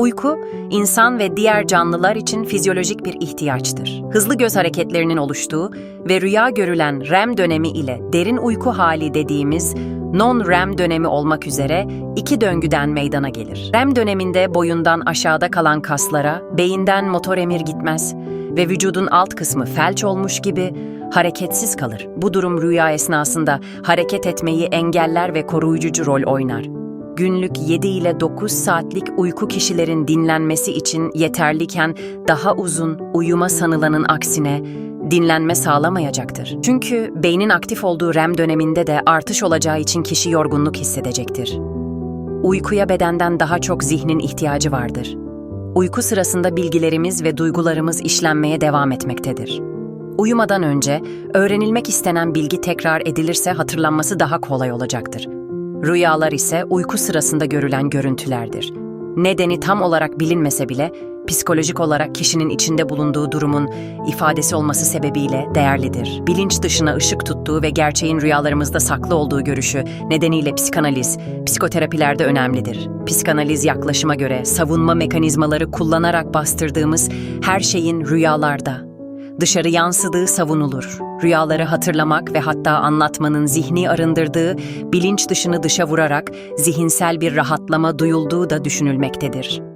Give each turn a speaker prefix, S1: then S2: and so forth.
S1: Uyku, insan ve diğer canlılar için fizyolojik bir ihtiyaçtır. Hızlı göz hareketlerinin oluştuğu ve rüya görülen REM dönemi ile derin uyku hali dediğimiz non-REM dönemi olmak üzere iki döngüden meydana gelir. REM döneminde boyundan aşağıda kalan kaslara, beyinden motor emir gitmez ve vücudun alt kısmı felç olmuş gibi hareketsiz kalır. Bu durum rüya esnasında hareket etmeyi engeller ve koruyucu rol oynar. Günlük 7 ile 9 saatlik uyku kişilerin dinlenmesi için yeterliken daha uzun uyuma sanılanın aksine dinlenme sağlamayacaktır. Çünkü beynin aktif olduğu REM döneminde de artış olacağı için kişi yorgunluk hissedecektir. Uykuya bedenden daha çok zihnin ihtiyacı vardır. Uyku sırasında bilgilerimiz ve duygularımız işlenmeye devam etmektedir. Uyumadan önce öğrenilmek istenen bilgi tekrar edilirse hatırlanması daha kolay olacaktır. Rüyalar ise uyku sırasında görülen görüntülerdir. Nedeni tam olarak bilinmese bile psikolojik olarak kişinin içinde bulunduğu durumun ifadesi olması sebebiyle değerlidir. Bilinç dışına ışık tuttuğu ve gerçeğin rüyalarımızda saklı olduğu görüşü nedeniyle psikanaliz, psikoterapilerde önemlidir. Psikanaliz yaklaşıma göre savunma mekanizmaları kullanarak bastırdığımız her şeyin rüyalarda, dışarı yansıdığı savunulur. Rüyaları hatırlamak ve hatta anlatmanın zihni arındırdığı, bilinç dışını dışa vurarak zihinsel bir rahatlama duyulduğu da düşünülmektedir.